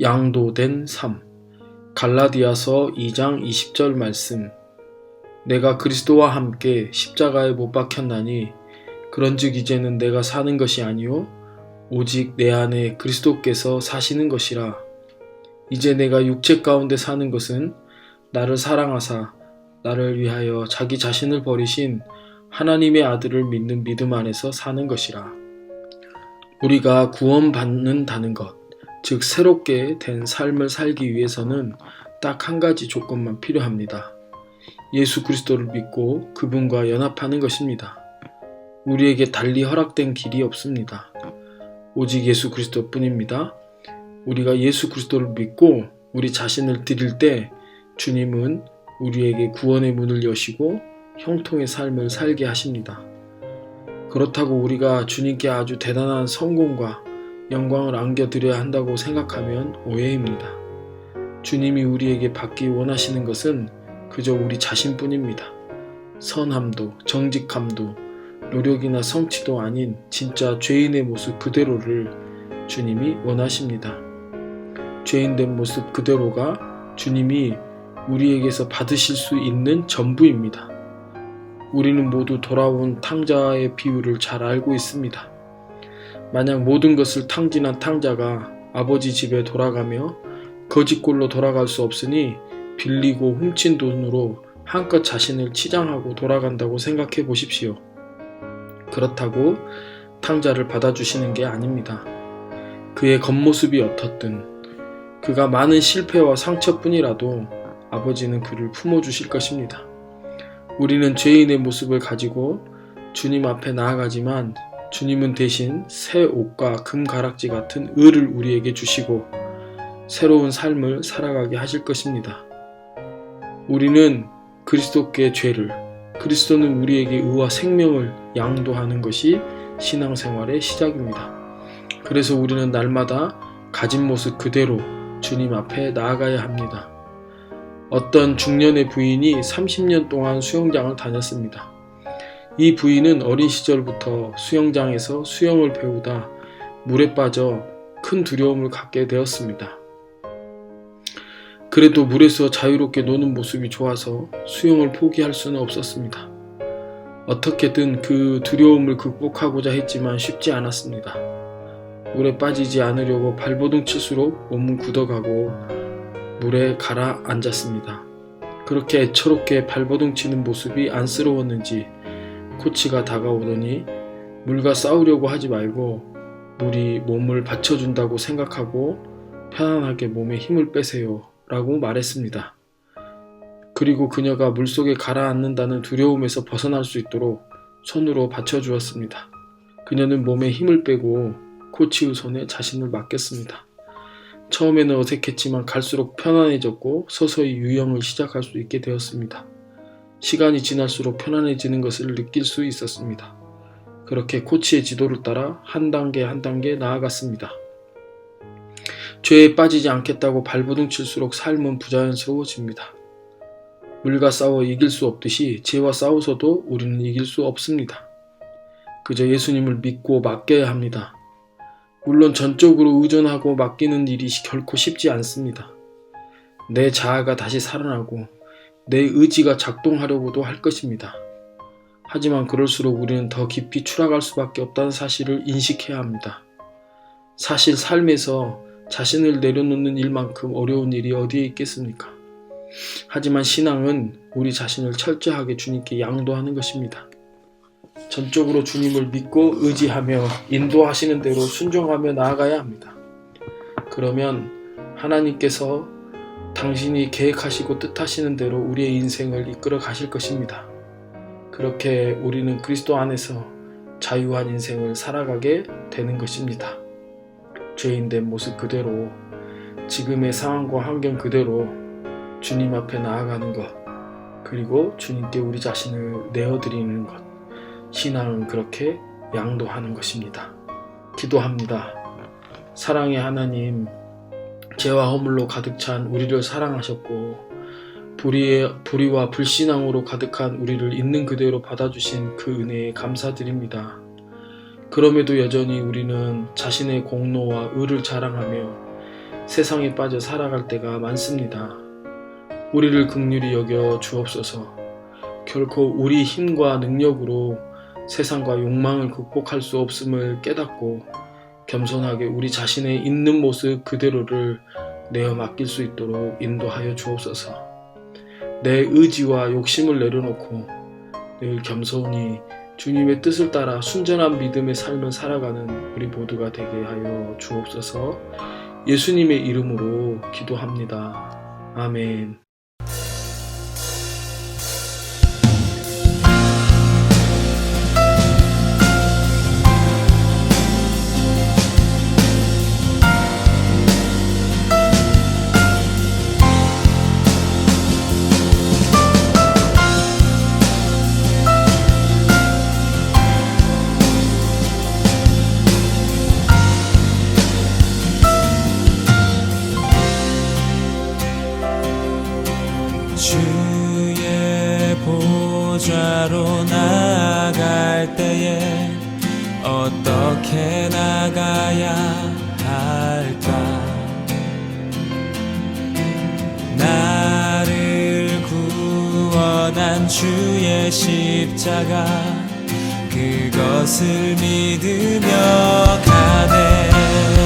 양도된 삶 갈라디아서 2장 20절 말씀. 내가 그리스도와 함께 십자가에 못 박혔나니 그런즉 이제는 내가 사는 것이 아니요 오직 내 안에 그리스도께서 사시는 것이라. 이제 내가 육체 가운데 사는 것은 나를 사랑하사 나를 위하여 자기 자신을 버리신 하나님의 아들을 믿는 믿음 안에서 사는 것이라. 우리가 구원받는다는 것, 즉 새롭게 된 삶을 살기 위해서는 딱 한 가지 조건만 필요합니다. 예수 그리스도를 믿고 그분과 연합하는 것입니다. 우리에게 달리 허락된 길이 없습니다. 오직 예수 그리스도 뿐입니다. 우리가 예수 그리스도를 믿고 우리 자신을 드릴 때 주님은 우리에게 구원의 문을 여시고 형통의 삶을 살게 하십니다. 그렇다고 우리가 주님께 아주 대단한 성공과 영광을 안겨드려야 한다고 생각하면 오해입니다. 주님이 우리에게 받기 원하시는 것은 그저 우리 자신뿐입니다. 선함도, 정직함도, 노력이나 성취도 아닌 진짜 죄인의 모습 그대로를 주님이 원하십니다. 죄인된 모습 그대로가 주님이 우리에게서 받으실 수 있는 전부입니다. 우리는 모두 돌아온 탕자의 비유를 잘 알고 있습니다. 만약 모든 것을 탕진한 탕자가 아버지 집에 돌아가며 거짓골로 돌아갈 수 없으니 빌리고 훔친 돈으로 한껏 자신을 치장하고 돌아간다고 생각해 보십시오. 그렇다고 탕자를 받아주시는 게 아닙니다. 그의 겉모습이 어떻든 그가 많은 실패와 상처뿐이라도 아버지는 그를 품어주실 것입니다. 우리는 죄인의 모습을 가지고 주님 앞에 나아가지만 주님은 대신 새 옷과 금 가락지 같은 의를 우리에게 주시고 새로운 삶을 살아가게 하실 것입니다. 우리는 그리스도께 죄를, 그리스도는 우리에게 의와 생명을 양도하는 것이 신앙생활의 시작입니다. 그래서 우리는 날마다 가진 모습 그대로 주님 앞에 나아가야 합니다. 어떤 중년의 부인이 30년 동안 수영장을 다녔습니다. 이 부인은 어린 시절부터 수영장에서 수영을 배우다 물에 빠져 큰 두려움을 갖게 되었습니다. 그래도 물에서 자유롭게 노는 모습이 좋아서 수영을 포기할 수는 없었습니다. 어떻게든 그 두려움을 극복하고자 했지만 쉽지 않았습니다. 물에 빠지지 않으려고 발버둥 칠수록 몸은 굳어가고 물에 가라앉았습니다. 그렇게 애처롭게 발버둥 치는 모습이 안쓰러웠는지 코치가 다가오더니 물과 싸우려고 하지 말고 물이 몸을 받쳐준다고 생각하고 편안하게 몸에 힘을 빼세요 라고 말했습니다. 그리고 그녀가 물속에 가라앉는다는 두려움에서 벗어날 수 있도록 손으로 받쳐주었습니다. 그녀는 몸에 힘을 빼고 코치의 손에 자신을 맡겼습니다. 처음에는 어색했지만 갈수록 편안해졌고 서서히 유영을 시작할 수 있게 되었습니다. 시간이 지날수록 편안해지는 것을 느낄 수 있었습니다. 그렇게 코치의 지도를 따라 한 단계 한 단계 나아갔습니다. 죄에 빠지지 않겠다고 발버둥 칠수록 삶은 부자연스러워집니다. 물과 싸워 이길 수 없듯이 죄와 싸워서도 우리는 이길 수 없습니다. 그저 예수님을 믿고 맡겨야 합니다. 물론 전적으로 의존하고 맡기는 일이 결코 쉽지 않습니다. 내 자아가 다시 살아나고 내 의지가 작동하려고도 할 것입니다. 하지만 그럴수록 우리는 더 깊이 추락할 수밖에 없다는 사실을 인식해야 합니다. 사실 삶에서 자신을 내려놓는 일만큼 어려운 일이 어디에 있겠습니까? 하지만 신앙은 우리 자신을 철저하게 주님께 양도하는 것입니다. 전적으로 주님을 믿고 의지하며 인도하시는 대로 순종하며 나아가야 합니다. 그러면 하나님께서 당신이 계획하시고 뜻하시는 대로 우리의 인생을 이끌어 가실 것입니다. 그렇게 우리는 그리스도 안에서 자유한 인생을 살아가게 되는 것입니다. 죄인된 모습 그대로 지금의 상황과 환경 그대로 주님 앞에 나아가는 것 그리고 주님께 우리 자신을 내어드리는 것 신앙은 그렇게 양도하는 것입니다. 기도합니다. 사랑의 하나님 죄와 허물로 가득 찬 우리를 사랑하셨고 불의의, 불의와 불신앙으로 가득한 우리를 있는 그대로 받아주신 그 은혜에 감사드립니다. 그럼에도 여전히 우리는 자신의 공로와 의를 자랑하며 세상에 빠져 살아갈 때가 많습니다. 우리를 극률히 여겨 주옵소서. 결코 우리 힘과 능력으로 세상과 욕망을 극복할 수 없음을 깨닫고 겸손하게 우리 자신의 있는 모습 그대로를 내어 맡길 수 있도록 인도하여 주옵소서. 내 의지와 욕심을 내려놓고 늘 겸손히 주님의 뜻을 따라 순전한 믿음의 삶을 살아가는 우리 모두가 되게 하여 주옵소서. 예수님의 이름으로 기도합니다. 아멘. 주의 십자가 그것을 믿으며 가네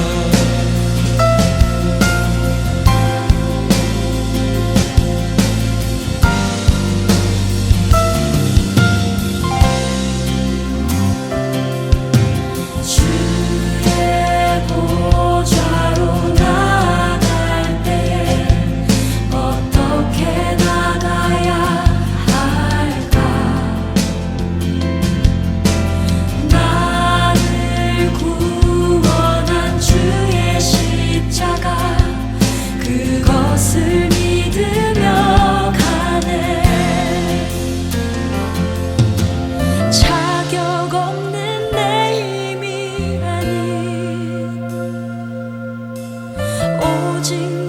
经